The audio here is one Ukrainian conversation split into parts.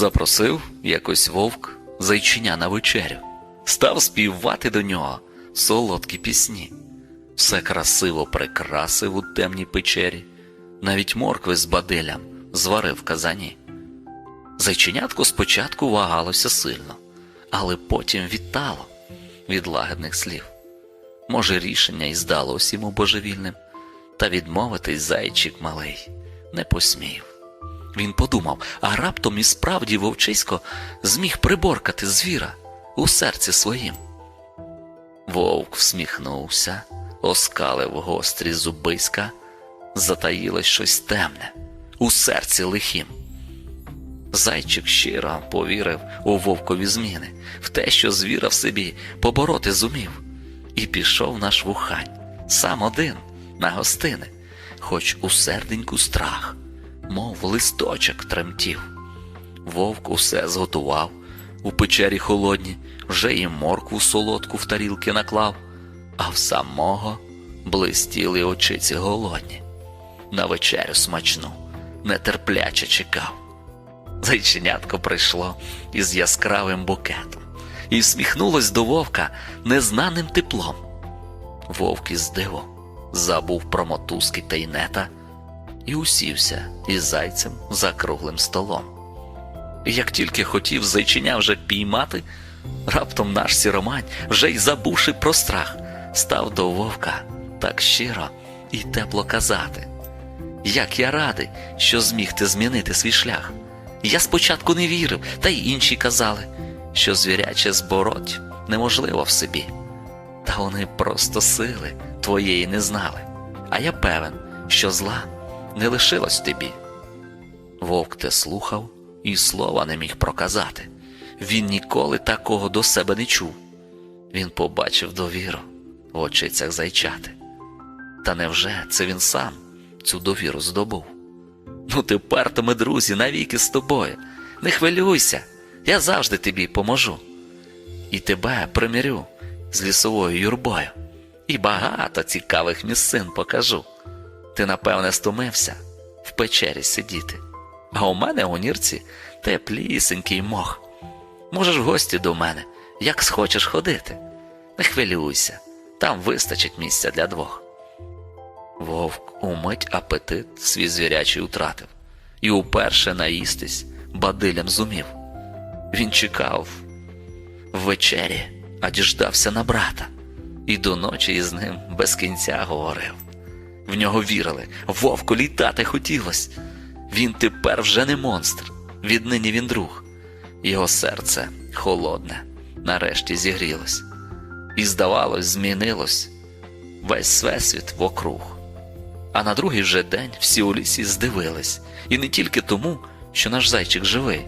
Запросив якось вовк зайчиня на вечерю, став співати до нього солодкі пісні. Все красиво прикрасив у темній печері, навіть моркви з бадилям зварив в казані. Зайченятко спочатку вагалося сильно, але потім відтало від лагідних слів. Може, рішення і здалось йому божевільним, та відмовитись зайчик малий не посмів. Він подумав, а раптом і справді вовчисько зміг приборкати звіра у серці своїм. Вовк всміхнувся, оскалив гострі зубиська, затаїлось щось темне у серці лихім. Зайчик щиро повірив у вовкові зміни, в те, що звіра в собі побороти зумів, і пішов на швухань, сам один, на гостини, хоч у серденьку страх, мов листочок тремтів. Вовк усе зготував, у печері холодні, вже і моркву солодку в тарілки наклав, а в самого блистіли очиці голодні. На вечерю смачну, нетерпляче чекав. Зайченятко прийшло із яскравим букетом і всміхнулось до вовка незнаним теплом. Вовк із дивом забув про мотузки та й і усівся із зайцем за круглим столом. І як тільки хотів зайчиня вже піймати, раптом наш сіромань, вже й забувши про страх, став до вовка так щиро і тепло казати. Як я радий, що зміг ти змінити свій шлях. Я спочатку не вірив, та й інші казали, що звіряче збороть неможливо в собі. Та вони просто сили твоєї не знали, а я певен, що зла не лишилось тобі. Вовк те слухав і слова не міг проказати. Він ніколи такого до себе не чув. Він побачив довіру в очицях зайчати. Та невже це він сам цю довіру здобув? Ну, тепер то ми, друзі, навіки з тобою. Не хвилюйся, я завжди тобі поможу. І тебе примирю з лісовою юрбою, і багато цікавих місцин покажу. Ти, напевне, стомився в печері сидіти, а у мене у нірці теплісенький мох. Можеш в гості до мене, як схочеш ходити. Не хвилюйся, там вистачить місця для двох. Вовк умить апетит свій звірячий утратив і уперше наїстись бадилям зумів. Він чекав ввечері, а діждався на брата, і до ночі із ним без кінця говорив. В нього вірили, вовку літати хотілось. Він тепер вже не монстр, віднині він друг. Його серце холодне, нарешті зігрілось, і, здавалось, змінилось весь всесвіт вокруг. А на другий же день всі у лісі здивились, і не тільки тому, що наш зайчик живий,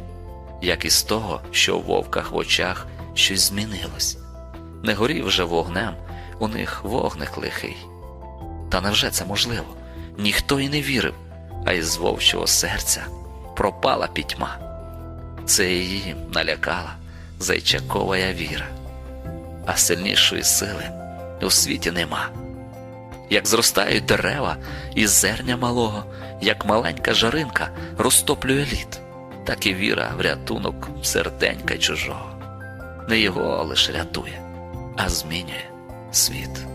як і з того, що в вовках в очах щось змінилось. Не горів вже вогнем, у них вогник лихий. Та невже це можливо? Ніхто і не вірив, а із вовчого серця пропала пітьма. Це її налякала зайчаковая віра, а сильнішої сили у світі нема. Як зростають дерева із зерня малого, як маленька жаринка розтоплює лід, так і віра в рятунок серденька чужого. Не його лише рятує, а змінює світ.